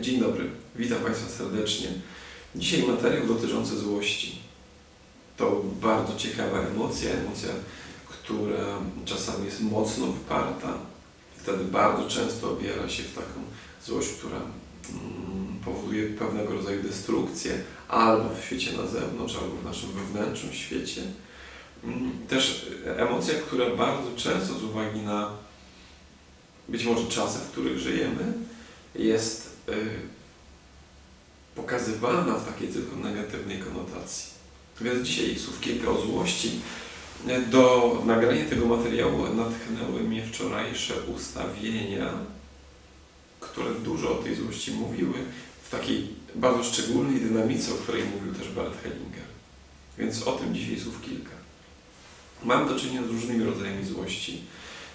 Dzień dobry, witam Państwa serdecznie. Dzisiaj materiał dotyczący złości. To bardzo ciekawa emocja, emocja, która czasami jest mocno wyparta. Wtedy bardzo często obiera się w taką złość, która mm, powoduje pewnego rodzaju destrukcję albo w świecie na zewnątrz, albo w naszym wewnętrznym świecie. Mm, Też emocja, która bardzo często z uwagi na być może czasy, w których żyjemy, jest pokazywana w takiej tylko negatywnej konotacji. Więc dzisiaj słów kilka o złości. Do nagrania tego materiału natchnęły mnie wczorajsze ustawienia, które dużo o tej złości mówiły, w takiej bardzo szczególnej dynamice, o której mówił też Bert Hellinger. Więc o tym dzisiaj słów kilka. Mam do czynienia z różnymi rodzajami złości.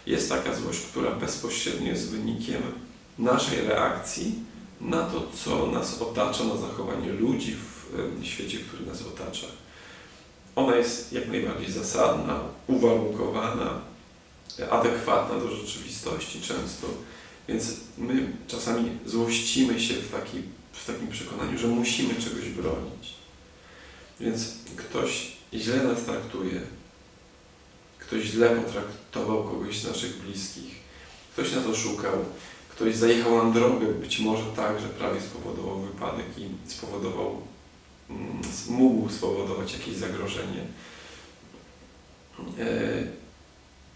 Jest taka złość, która bezpośrednio jest wynikiem naszej reakcji na to, co nas otacza, na zachowanie ludzi w świecie, który nas otacza. Ona jest jak najbardziej zasadna, uwarunkowana, adekwatna do rzeczywistości często, więc my czasami złościmy się w, taki, w takim przekonaniu, że musimy czegoś bronić. Więc ktoś źle nas traktuje, ktoś źle potraktował kogoś z naszych bliskich, ktoś nas oszukał, ktoś zajechał nam drogę, być może tak, że prawie spowodował wypadek i spowodował, mm, mógł spowodować jakieś zagrożenie. E,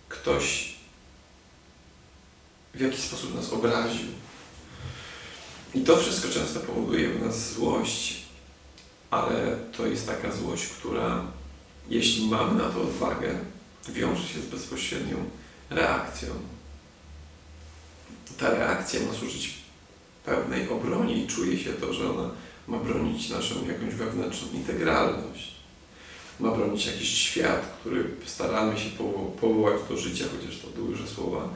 Ktoś w jakiś sposób nas obraził. I to wszystko często powoduje w nas złość, ale to jest taka złość, która, jeśli mamy na to odwagę, wiąże się z bezpośrednią reakcją ta reakcja ma służyć pewnej obronie i czuje się to, że ona ma bronić naszą jakąś wewnętrzną integralność. Ma bronić jakiś świat, który staramy się powo- powołać do życia, chociaż to duże słowa,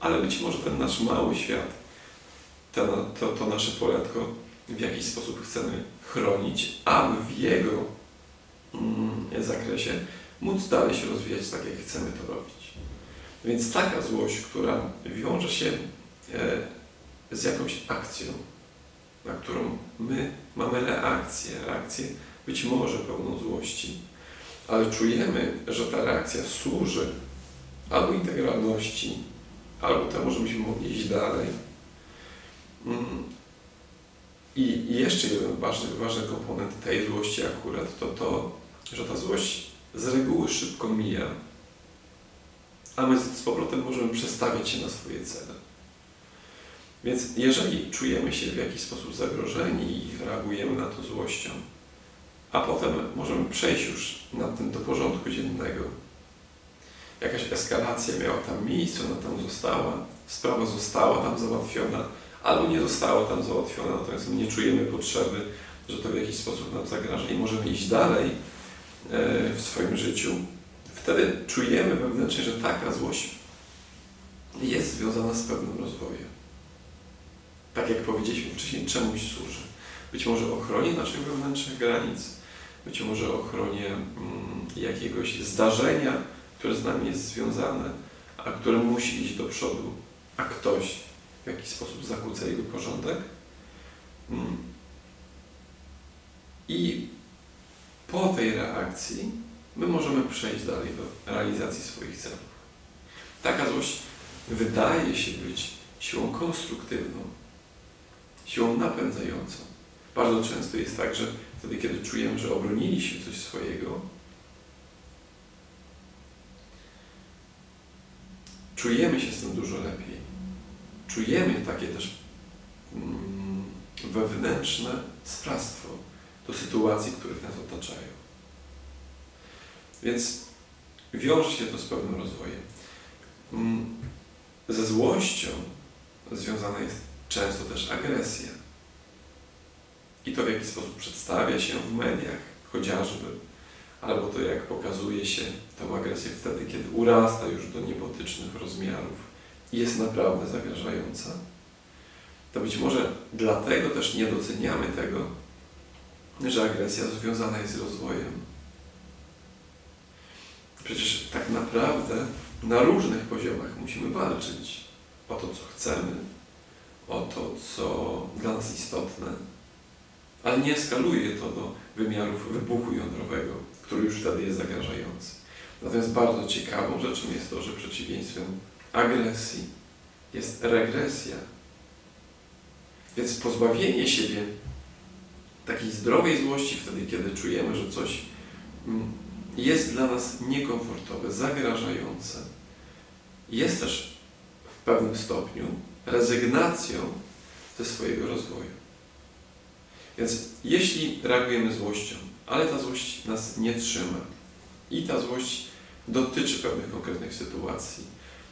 ale być może ten nasz mały świat, to, to nasze poletko w jakiś sposób chcemy chronić, aby w jego mm, zakresie móc dalej się rozwijać tak, jak chcemy to robić. Więc taka złość, która wiąże się e, z jakąś akcją, na którą my mamy reakcję, reakcję być może pełną złości, ale czujemy, że ta reakcja służy albo integralności, albo temu, żebyśmy mogli iść dalej. Mm. I jeszcze jeden ważny, ważny komponent tej złości akurat to to, że ta złość z reguły szybko mija, a my z powrotem możemy przestawiać się na swoje cele. Więc jeżeli czujemy się w jakiś sposób zagrożeni i reagujemy na to złością, a potem możemy przejść już nad tym do porządku dziennego, jakaś eskalacja miała tam miejsce, ona tam została, sprawa została tam załatwiona, albo nie została tam załatwiona, natomiast my nie czujemy potrzeby, że to w jakiś sposób nam zagraża i możemy iść dalej e, w swoim życiu, wtedy czujemy wewnętrznie, że taka złość jest związana z pewnym rozwojem. Tak jak powiedzieliśmy wcześniej, czemuś służy. Być może ochronie naszych wewnętrznych granic, być może ochronie mm, jakiegoś zdarzenia, które z nami jest związane, a które musi iść do przodu, a ktoś w jakiś sposób zakłóca jego porządek. Mm. I po tej reakcji my możemy przejść dalej do realizacji swoich celów. Taka złość wydaje się być siłą konstruktywną, siłą napędzającą. Bardzo często jest tak, że wtedy, kiedy czujemy, że obroniliśmy coś swojego, czujemy się z tym dużo lepiej. Czujemy takie też mm, wewnętrzne sprawstwo do sytuacji, których nas otaczają. Więc wiąże się to z pewnym rozwojem. Mm, Ze złością związana jest często też agresja. I to w jaki sposób przedstawia się w mediach, chociażby, albo to jak pokazuje się tę agresję wtedy, kiedy urasta już do niebotycznych rozmiarów i jest naprawdę zagrażająca. To być może dlatego też nie doceniamy tego, że agresja związana jest z rozwojem. Przecież tak naprawdę na różnych poziomach musimy walczyć o to, co chcemy, o to, co dla nas istotne, ale nie eskaluje to do wymiarów wybuchu jądrowego, który już wtedy jest zagrażający. Natomiast bardzo ciekawą rzeczą jest to, że przeciwieństwem agresji jest regresja. Więc pozbawienie siebie takiej zdrowej złości wtedy, kiedy czujemy, że coś mm, jest dla nas niekomfortowe, zagrażające, jest też w pewnym stopniu rezygnacją ze swojego rozwoju. Więc jeśli reagujemy złością, ale ta złość nas nie trzyma i ta złość dotyczy pewnych konkretnych sytuacji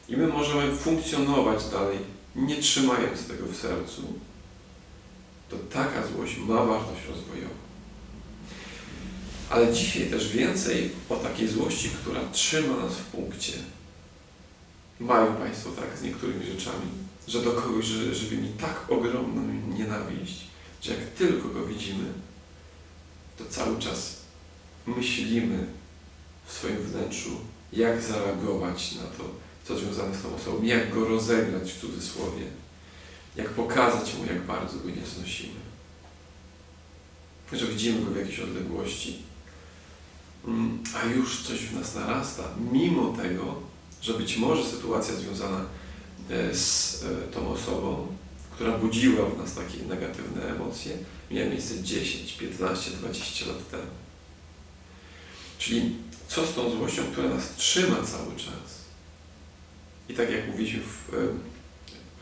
i my możemy funkcjonować dalej, nie trzymając tego w sercu, to taka złość ma wartość rozwojową. Ale dzisiaj też więcej o takiej złości, która trzyma nas w punkcie. Mają Państwo tak z niektórymi rzeczami, że do kogoś ży- żywi mi tak ogromną nienawiść, że jak tylko go widzimy, to cały czas myślimy w swoim wnętrzu, jak zareagować na to, co związane z tą osobą, jak go rozegrać w cudzysłowie, jak pokazać mu, jak bardzo go nie znosimy. Że widzimy go w jakiejś odległości, a już coś w nas narasta, mimo tego, że być może sytuacja związana e, z e, tą osobą, która budziła w nas takie negatywne emocje, miała miejsce 10, 15, 20 lat temu. Czyli co z tą złością, która nas trzyma cały czas? I tak jak mówiliśmy w, e,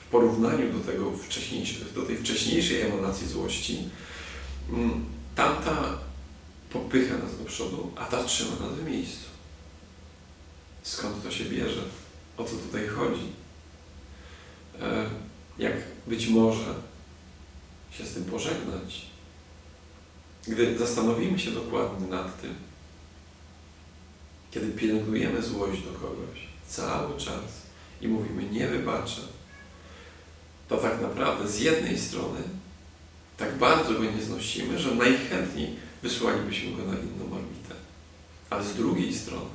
w porównaniu do, tego wcześniejszej, do tej wcześniejszej emanacji złości, mm, tamta popycha nas do przodu, a ta trzyma nas w miejscu. Skąd to się bierze? O co tutaj chodzi? E, Jak być może się z tym pożegnać? Gdy zastanowimy się dokładnie nad tym, kiedy pielęgnujemy złość do kogoś cały czas i mówimy nie wybaczę, to tak naprawdę z jednej strony tak bardzo go nie znosimy, że najchętniej wysłalibyśmy go na inną orbitę. Ale z drugiej strony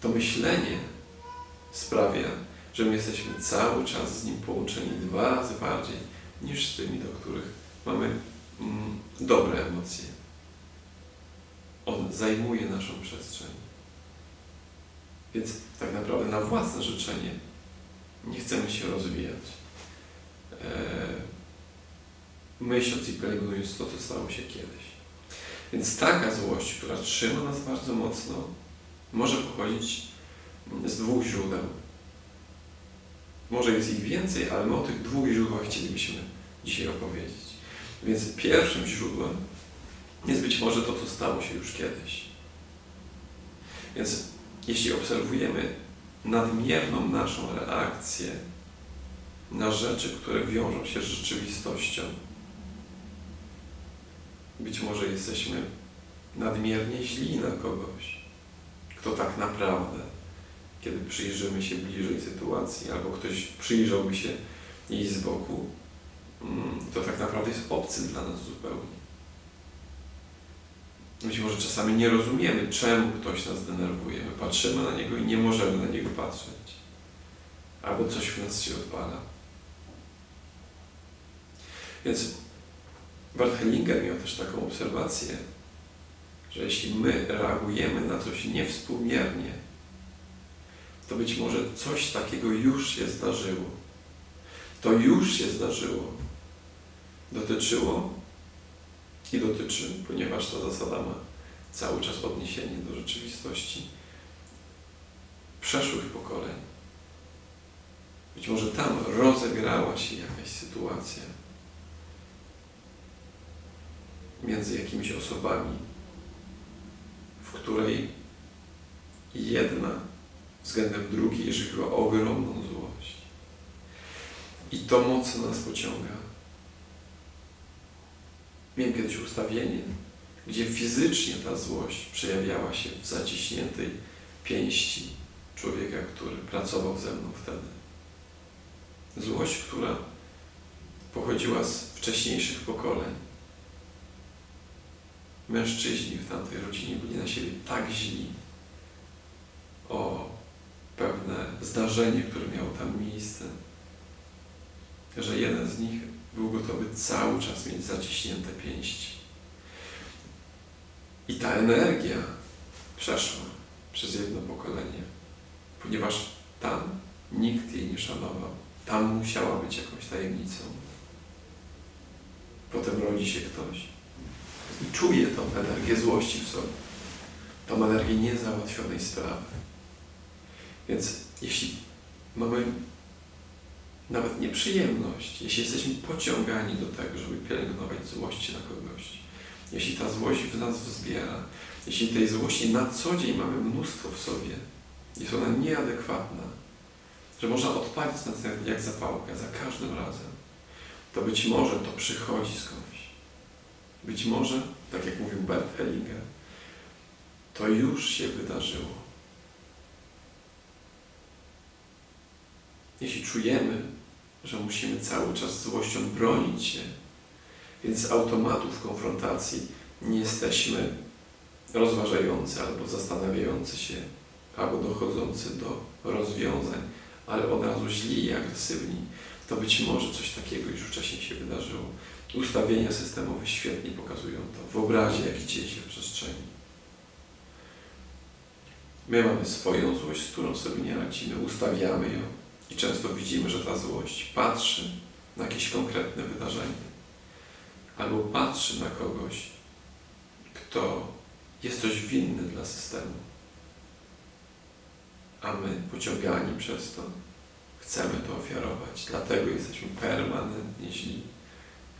to myślenie sprawia, że my jesteśmy cały czas z nim połączeni dwa razy bardziej niż z tymi, do których mamy mm, dobre emocje. On zajmuje naszą przestrzeń. Więc tak naprawdę na własne życzenie nie chcemy się rozwijać. Eee, myśląc i pielęgnując to, co stało się kiedyś. Więc taka złość, która trzyma nas bardzo mocno, może pochodzić z dwóch źródeł. Może jest ich więcej, ale my o tych dwóch źródłach chcielibyśmy dzisiaj opowiedzieć. Więc pierwszym źródłem jest być może to, co stało się już kiedyś. Więc jeśli obserwujemy nadmierną naszą reakcję na rzeczy, które wiążą się z rzeczywistością, być może jesteśmy nadmiernie źli na kogoś, kto tak naprawdę, kiedy przyjrzymy się bliżej sytuacji, albo ktoś przyjrzałby się jej z boku, mm, to tak naprawdę jest obcy dla nas zupełnie. Być może czasami nie rozumiemy, czemu ktoś nas denerwuje. My patrzymy na niego i nie możemy na niego patrzeć. Albo coś w nas się odpala. Więc Bart Hellinger miał też taką obserwację, że jeśli my reagujemy na coś niewspółmiernie, to być może coś takiego już się zdarzyło. To już się zdarzyło. Dotyczyło i dotyczy, ponieważ ta zasada ma cały czas odniesienie do rzeczywistości przeszłych pokoleń. Być może tam rozegrała się jakaś sytuacja między jakimiś osobami, w której jedna względem drugiej żywiła ogromną złość. I to mocno nas pociąga. Miałem kiedyś ustawienie, gdzie fizycznie ta złość przejawiała się w zaciśniętej pięści człowieka, który pracował ze mną wtedy. Złość, która pochodziła z wcześniejszych pokoleń. Mężczyźni w tamtej rodzinie byli na siebie tak źli o pewne zdarzenie, które miało tam miejsce, że jeden z nich był gotowy cały czas mieć zaciśnięte pięści. I ta energia przeszła przez jedno pokolenie, ponieważ tam nikt jej nie szanował. Tam musiała być jakąś tajemnicą. Potem rodzi się ktoś i czuje tą energię złości w sobie, tą energię niezałatwionej sprawy. Więc jeśli mamy nawet nieprzyjemność, jeśli jesteśmy pociągani do tego, żeby pielęgnować złość na kogoś, jeśli ta złość w nas wzbiera, jeśli tej złości na co dzień mamy mnóstwo w sobie, jest ona nieadekwatna, że można odpalić nas jak zapałkę za każdym razem, to być może to przychodzi skądś. Być może, tak jak mówił Bert Hellinger, to już się wydarzyło. Jeśli czujemy, że musimy cały czas złością bronić się, więc z automatu w konfrontacji nie jesteśmy rozważający albo zastanawiający się, albo dochodzący do rozwiązań, ale od razu źli i agresywni, to być może coś takiego już wcześniej się wydarzyło. Ustawienia systemowe świetnie pokazują to w obrazie, jaki dzieje się w przestrzeni. My mamy swoją złość, z którą sobie nie radzimy, ustawiamy ją i często widzimy, że ta złość patrzy na jakieś konkretne wydarzenie albo patrzy na kogoś, kto jest coś winny dla systemu. A my, pociągani przez to, chcemy to ofiarować. Dlatego jesteśmy permanentnie źli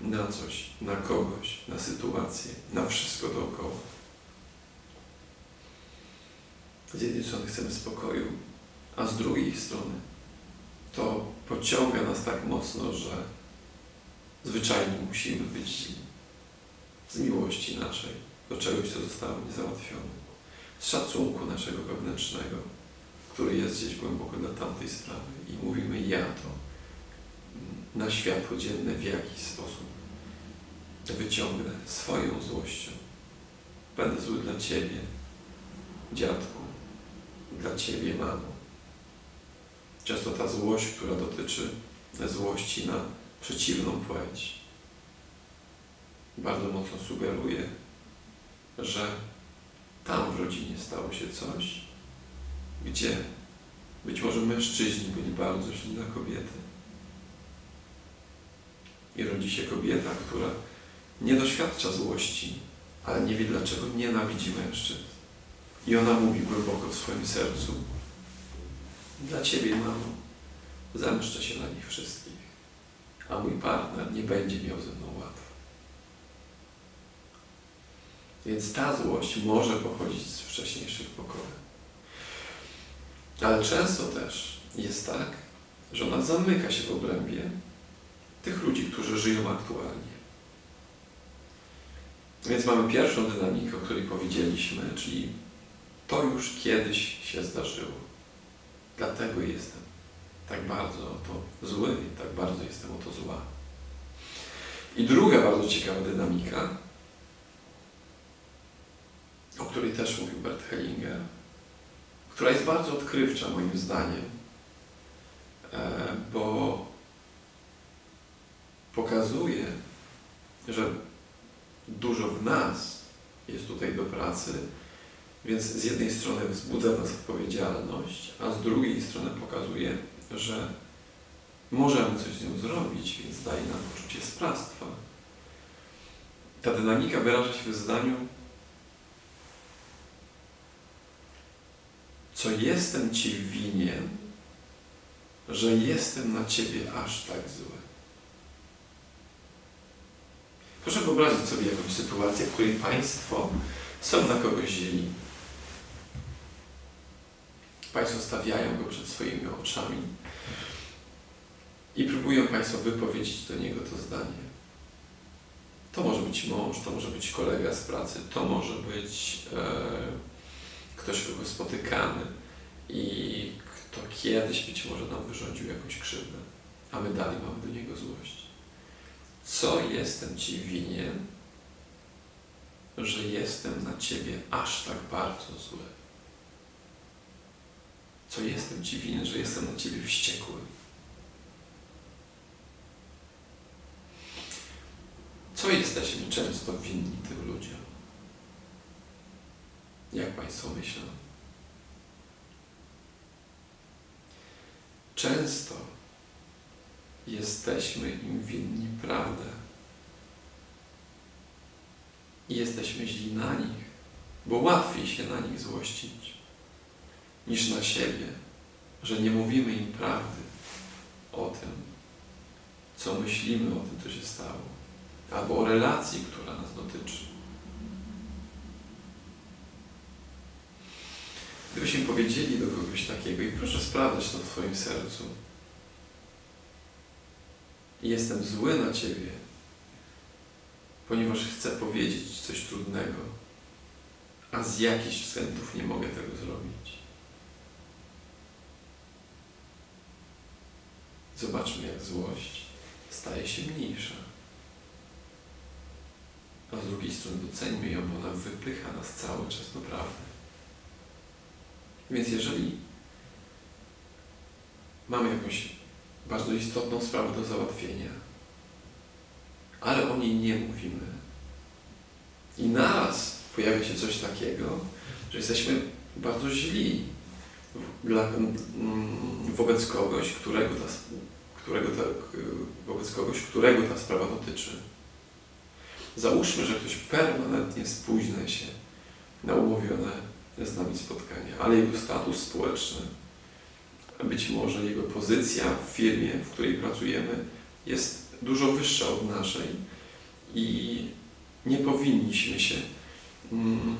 na coś, na kogoś, na sytuację, na wszystko dookoła. Z jednej strony chcemy spokoju, a z drugiej strony to pociąga nas tak mocno, że zwyczajnie musimy być. Z miłości naszej do czegoś, co zostało niezałatwione. Z szacunku naszego wewnętrznego, który jest gdzieś głęboko dla tamtej sprawy i mówimy ja to na światło dzienne w jakiś sposób wyciągnę swoją złością. Będę zły dla Ciebie, dziadku, dla Ciebie, mamo. Często ta złość, która dotyczy złości na przeciwną płeć, bardzo mocno sugeruje, że tam w rodzinie stało się coś, gdzie być może mężczyźni byli bardzo źli na kobiety. I rodzi się kobieta, która nie doświadcza złości, ale nie wie dlaczego nienawidzi mężczyzn. I ona mówi głęboko w swoim sercu, dla Ciebie, mamo, zemszczę się na nich wszystkich, a mój partner nie będzie miał ze mną łatwo. Więc ta złość może pochodzić z wcześniejszych pokoleń. Ale często też jest tak, że ona zamyka się w obrębie tych ludzi, którzy żyją aktualnie. Więc mamy pierwszą dynamikę, o której powiedzieliśmy, czyli to już kiedyś się zdarzyło. Dlatego jestem tak bardzo o to zły, tak bardzo jestem o to zła. I druga bardzo ciekawa dynamika, o której też mówił Bert Hellinger, która jest bardzo odkrywcza moim zdaniem, e, bo pokazuje, że dużo w nas jest tutaj do pracy, więc z jednej strony wzbudza w nas odpowiedzialność, a z drugiej strony pokazuje, że możemy coś z nią zrobić, więc daje nam poczucie sprawstwa. Ta dynamika wyraża się w zdaniu co jestem Ci winien, że jestem na Ciebie aż tak zły. Proszę wyobrazić sobie jakąś sytuację, w której Państwo są na kogoś źli. Państwo stawiają go przed swoimi oczami i próbują Państwo wypowiedzieć do niego to zdanie. To może być mąż, to może być kolega z pracy, to może być e, ktoś, kogo spotykamy i kto kiedyś być może nam wyrządził jakąś krzywdę, a my dalej mamy do niego złość. Co jestem Ci winien, że jestem na Ciebie aż tak bardzo zły? Co jestem Ci winien, że jestem na Ciebie wściekły? Co jesteśmy często winni tym ludziom? Jak Państwo myślą? Często jesteśmy im winni prawdę. I jesteśmy źli na nich, bo łatwiej się na nich złościć niż na siebie, że nie mówimy im prawdy o tym, co myślimy o tym, co się stało, albo o relacji, która nas dotyczy. Gdybyśmy powiedzieli do kogoś takiego, i proszę sprawdzać to w Twoim sercu, jestem zły na Ciebie, ponieważ chcę powiedzieć coś trudnego, a z jakichś względów nie mogę tego zrobić. Zobaczmy, jak złość staje się mniejsza. A z drugiej strony doceńmy ją, bo ona wypycha nas cały czas do prawdy. Więc jeżeli mamy jakąś bardzo istotną sprawę do załatwienia, ale o niej nie mówimy, i naraz pojawia się coś takiego, że jesteśmy bardzo źli dla, mm, wobec kogoś, którego ta, którego ta, wobec kogoś, którego ta sprawa dotyczy. Załóżmy, że ktoś permanentnie spóźnia się na umówione z nami spotkania, ale jego status społeczny, być może jego pozycja w firmie, w której pracujemy, jest dużo wyższa od naszej i nie powinniśmy się mm,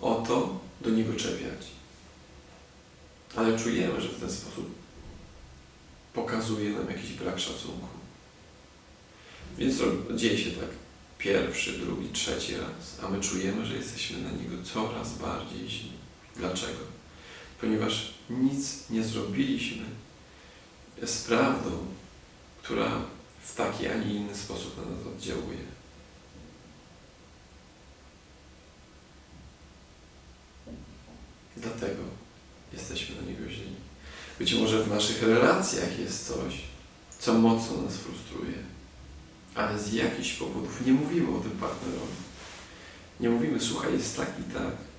o to do niego czepiać. Ale czujemy, że w ten sposób pokazuje nam jakiś brak szacunku. Więc dzieje się tak pierwszy, drugi, trzeci raz, a my czujemy, że jesteśmy na niego coraz bardziej źli. Dlaczego? Ponieważ nic nie zrobiliśmy z prawdą, która w taki, a nie inny sposób na nas oddziałuje. Dlatego jesteśmy na niego źli. Być może w naszych relacjach jest coś, co mocno nas frustruje, ale z jakichś powodów nie mówimy o tym partnerowi. Nie mówimy, słuchaj, jest tak i tak.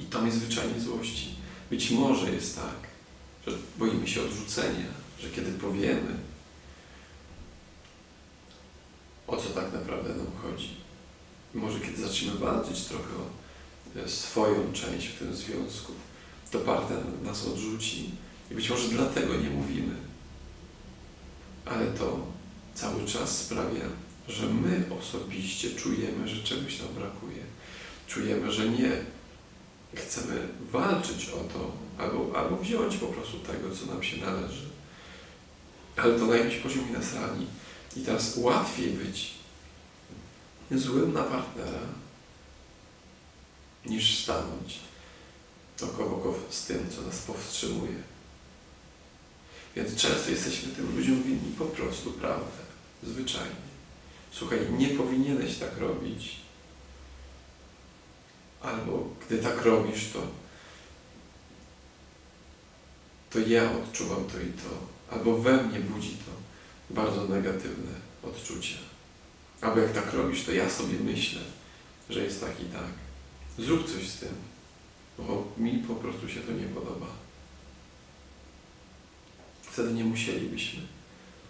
I to mnie zwyczajnie złości. Być może jest tak, że boimy się odrzucenia, że kiedy powiemy, o co tak naprawdę nam chodzi, może kiedy zaczniemy walczyć trochę o swoją część w tym związku, to partner nas odrzuci i być może dlatego nie mówimy. Ale to cały czas sprawia, że my osobiście czujemy, że czegoś nam brakuje. Czujemy, że nie chcemy walczyć o to, albo, albo wziąć po prostu tego, co nam się należy. Ale to na poziomie nas rani. I teraz łatwiej być złym na partnera, niż stanąć oko w oko z tym, co nas powstrzymuje. Więc często jesteśmy tym ludziom winni po prostu prawdę. Zwyczajnie. Słuchaj, nie powinieneś tak robić. Albo gdy tak robisz, to, to ja odczuwam to i to. Albo we mnie budzi to bardzo negatywne odczucia. Albo jak tak robisz, to ja sobie myślę, że jest tak i tak. Zrób coś z tym, bo mi po prostu się to nie podoba. Wtedy nie musielibyśmy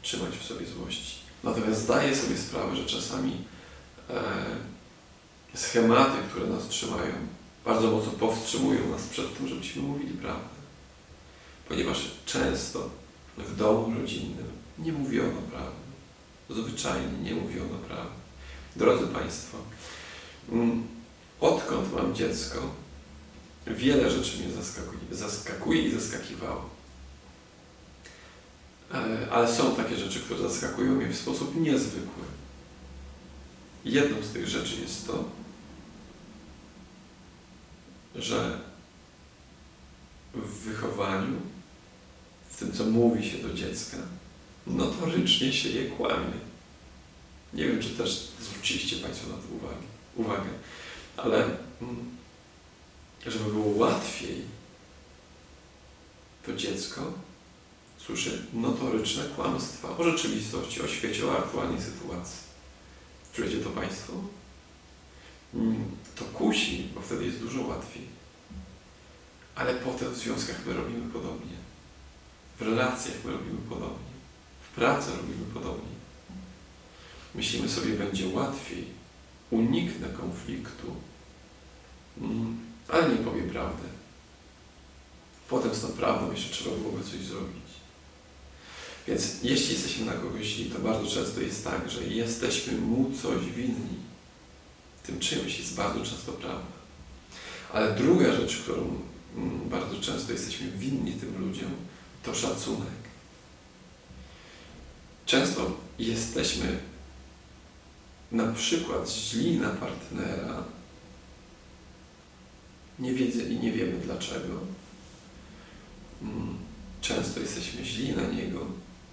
trzymać w sobie złości. Natomiast zdaję sobie sprawę, że czasami e, schematy, które nas trzymają, bardzo mocno powstrzymują nas przed tym, żebyśmy mówili prawdę. Ponieważ często w domu rodzinnym nie mówiono prawdy. Zwyczajnie nie mówiono prawdy. Drodzy Państwo, mm, odkąd mam dziecko, wiele rzeczy mnie zaskakuje, zaskakuje i zaskakiwało. E, ale są takie rzeczy, które zaskakują mnie w sposób niezwykły. Jedną z tych rzeczy jest to, że w wychowaniu, w tym, co mówi się do dziecka, notorycznie się je kłamie. Nie wiem, czy też zwróciliście Państwo na to uwagę, uwagę ale mm, żeby było łatwiej, to dziecko słyszy notoryczne kłamstwa o rzeczywistości, o świecie, o aktualnej sytuacji. Czujecie to Państwo? Mm, To kusi, bo wtedy jest dużo łatwiej. Ale potem w związkach my robimy podobnie. W relacjach my robimy podobnie. W pracy robimy podobnie. Myślimy sobie, będzie łatwiej, uniknę konfliktu, mm, ale nie powiem prawdy. Potem z tą prawdą jeszcze trzeba byłoby coś zrobić. Więc jeśli jesteśmy na kogoś źli, to bardzo często jest tak, że jesteśmy mu coś winni. Tym czymś jest bardzo często prawda. Ale druga rzecz, którą mm, bardzo często jesteśmy winni tym ludziom, to szacunek. Często jesteśmy na przykład źli na partnera, nie wiedzę i nie wiemy dlaczego. Mm, Często jesteśmy źli na niego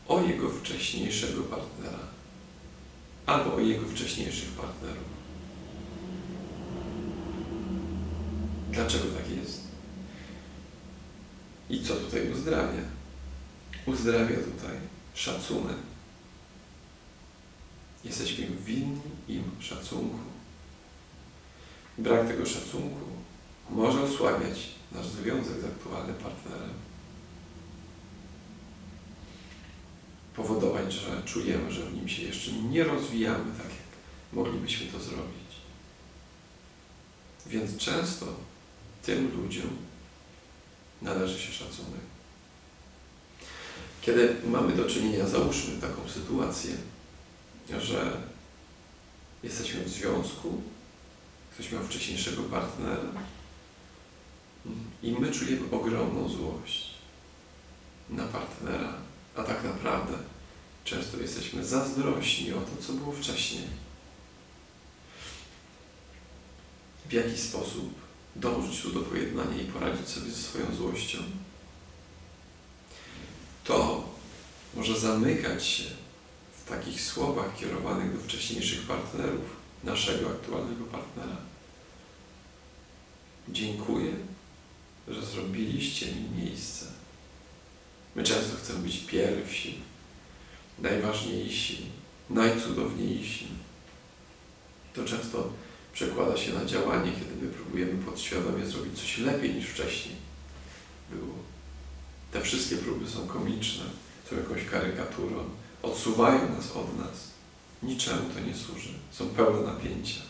o jego wcześniejszego partnera albo o jego wcześniejszych partnerów. Dlaczego tak jest? I co tutaj uzdrawia? Uzdrawia tutaj szacunek. Jesteśmy winni im szacunku. Brak tego szacunku może osłabiać nasz związek z aktualnym partnerem. Że czujemy, że w nim się jeszcze nie rozwijamy tak, jak moglibyśmy to zrobić. Więc często tym ludziom należy się szacunek. Kiedy mamy do czynienia, załóżmy taką sytuację, że jesteśmy w związku, ktoś miał wcześniejszego partnera i my czujemy ogromną złość na partnera, a tak naprawdę często jesteśmy zazdrośni o to, co było wcześniej. W jaki sposób dążyć tu do pojednania i poradzić sobie ze swoją złością? To może zamykać się w takich słowach kierowanych do wcześniejszych partnerów, naszego aktualnego partnera. Dziękuję, że zrobiliście mi miejsce. My często chcemy być pierwsi, najważniejsi, najcudowniejsi. To często przekłada się na działanie, kiedy my próbujemy podświadomie zrobić coś lepiej niż wcześniej było. Te wszystkie próby są komiczne, są jakąś karykaturą, odsuwają nas od nas. Niczemu to nie służy. Są pełne napięcia.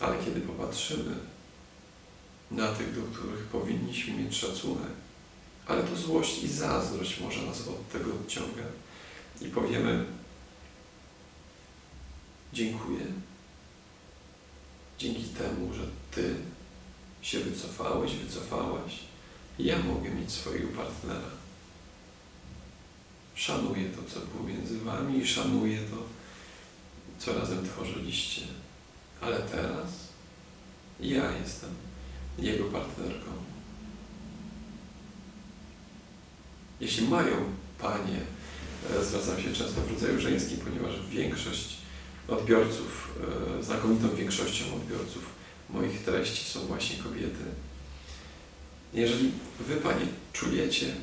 Ale kiedy popatrzymy na tych, do których powinniśmy mieć szacunek, ale to złość i zazdrość może nas od tego odciąga i powiemy dziękuję dzięki temu, że Ty się wycofałeś, wycofałaś, ja mogę mieć swojego partnera. Szanuję to, co było między Wami i szanuję to, co razem tworzyliście. Ale teraz ja jestem jego partnerką. Jeśli mają Panie, e, zwracam się często w rodzaju żeńskim, ponieważ większość odbiorców, e, znakomitą większością odbiorców moich treści są właśnie kobiety. Jeżeli Wy, Panie, czujecie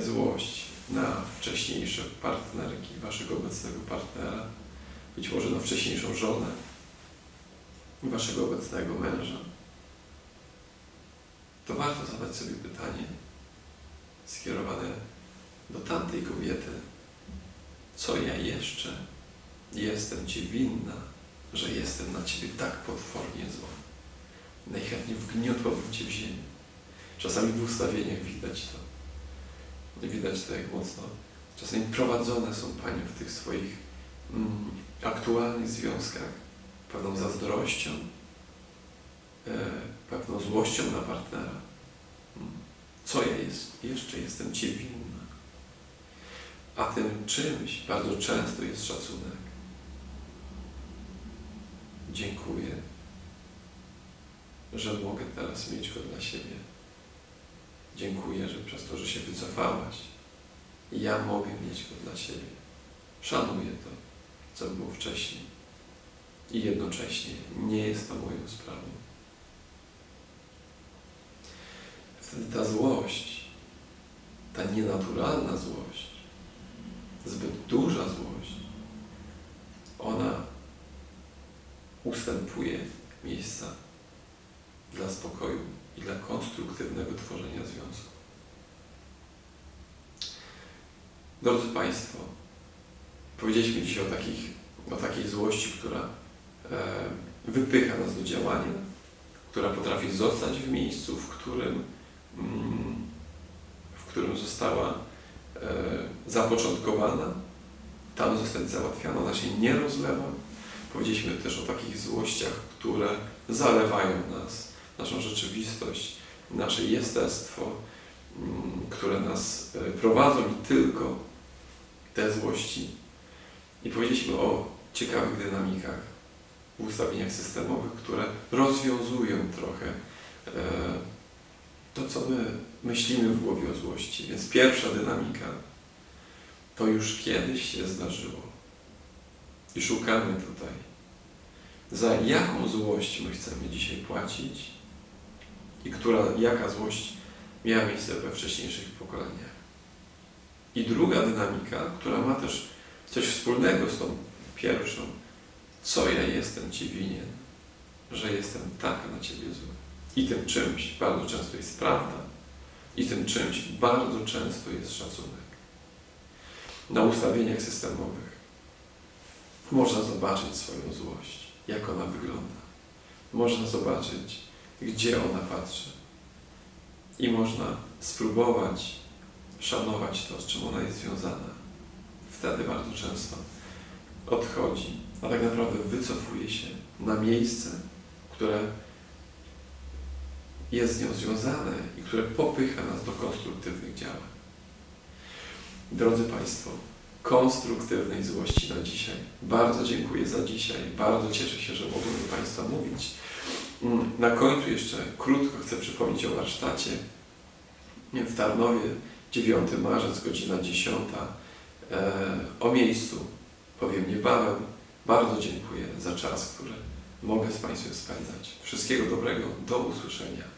złość na wcześniejsze partnerki Waszego obecnego partnera, być może na wcześniejszą żonę Waszego obecnego męża, to warto zadać sobie pytanie skierowane do tamtej kobiety, co ja jeszcze jestem Ci winna, że jestem na Ciebie tak potwornie zła. Najchętniej wgniotłabym Cię w ziemię. Czasami w ustawieniach widać to. Widać to, jak mocno czasami prowadzone są Panie w tych swoich mm, aktualnych związkach pewną zazdrością, e, pewną złością na partnera. Co ja jest? Jeszcze jestem Cię winna. A tym czymś bardzo często jest szacunek. Dziękuję, że mogę teraz mieć go dla siebie. Dziękuję, że przez to, że się wycofałaś, ja mogę mieć go dla siebie. Szanuję to, co było wcześniej. I jednocześnie nie jest to moją sprawą. wtedy ta złość, ta nienaturalna złość, zbyt duża złość, ona ustępuje miejsca dla spokoju i dla konstruktywnego tworzenia związku. Drodzy Państwo, powiedzieliśmy dzisiaj o, takich, o takiej złości, która e, wypycha nas do działania, która potrafi zostać w miejscu, w którym, w którym została e, zapoczątkowana, tam zostać załatwiana, ona się nie rozlewa. Powiedzieliśmy też o takich złościach, które zalewają nas, naszą rzeczywistość, nasze jestestwo, mm, które nas e, prowadzą i tylko te złości. I powiedzieliśmy o ciekawych dynamikach ustawieniach systemowych, które rozwiązują trochę e, to, co my myślimy w głowie o złości. Więc pierwsza dynamika to już kiedyś się zdarzyło. I szukamy tutaj, za jaką złość my chcemy dzisiaj płacić i która, jaka złość miała miejsce we wcześniejszych pokoleniach. I druga dynamika, która ma też coś wspólnego z tą pierwszą, co ja jestem Ci winien, że jestem tak na Ciebie zły. I tym czymś bardzo często jest prawda, i tym czymś bardzo często jest szacunek. Na ustawieniach systemowych można zobaczyć swoją złość, jak ona wygląda. Można zobaczyć, gdzie ona patrzy. I można spróbować szanować to, z czym ona jest związana. Wtedy bardzo często odchodzi, a tak naprawdę wycofuje się na miejsce, które jest z nią związane i które popycha nas do konstruktywnych działań. Drodzy Państwo, konstruktywnej złości na dzisiaj. Bardzo dziękuję za dzisiaj. Bardzo cieszę się, że mogłem do Państwa mówić. Mm, Na końcu jeszcze krótko chcę przypomnieć o warsztacie w Tarnowie 9 marzec, godzina 10. E, O miejscu powiem niebawem. Bardzo dziękuję za czas, który mogę z Państwem spędzać. Wszystkiego dobrego, do usłyszenia.